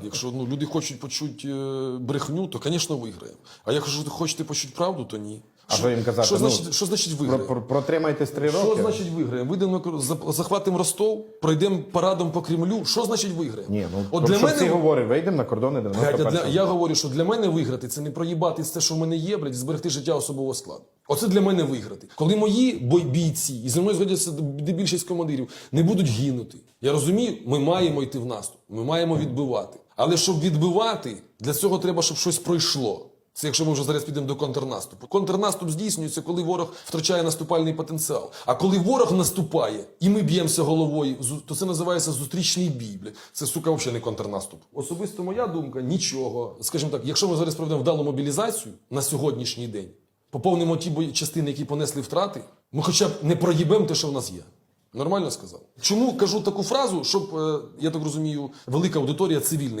Якщо ну, люди хочуть почути е, брехню, то, звісно, виграємо. А якщо ви хочете почути правду, то ні. А що їм казати? Що, Ну, значить, що значить Про, виграємо? про, протримайтесь три роки. Що значить виграємо? Вийдемо захватимо Ростов, пройдемо парадом по Кремлю. Що значить виграємо? Ні, ну От для мене всі говорять, вийдемо на кордони Блядь, 91 для, я говорю, що для мене виграти це не проїбати те, що в мене є, блядь, зберегти життя особового складу. Оце для мене виграти. Коли мої бійці, і зі мною згодяться більшість командирів, не будуть гинути. Я розумію, ми маємо йти в наступ, ми маємо відбивати. Але щоб відбивати, для цього треба, щоб щось пройшло. Це якщо ми вже зараз підемо до контрнаступу. Контрнаступ здійснюється, коли ворог втрачає наступальний потенціал. А коли ворог наступає і ми б'ємося головою, то це називається зустрічний бій. Це сука взагалі не контрнаступ. Особисто моя думка нічого. Скажімо так, якщо ми зараз проведемо вдалу мобілізацію на сьогоднішній день, поповнимо ті бої- частини, які понесли втрати, ми хоча б не проїбемо те, що в нас є. Нормально сказав. Чому кажу таку фразу, щоб е, я так розумію, велика аудиторія цивільних.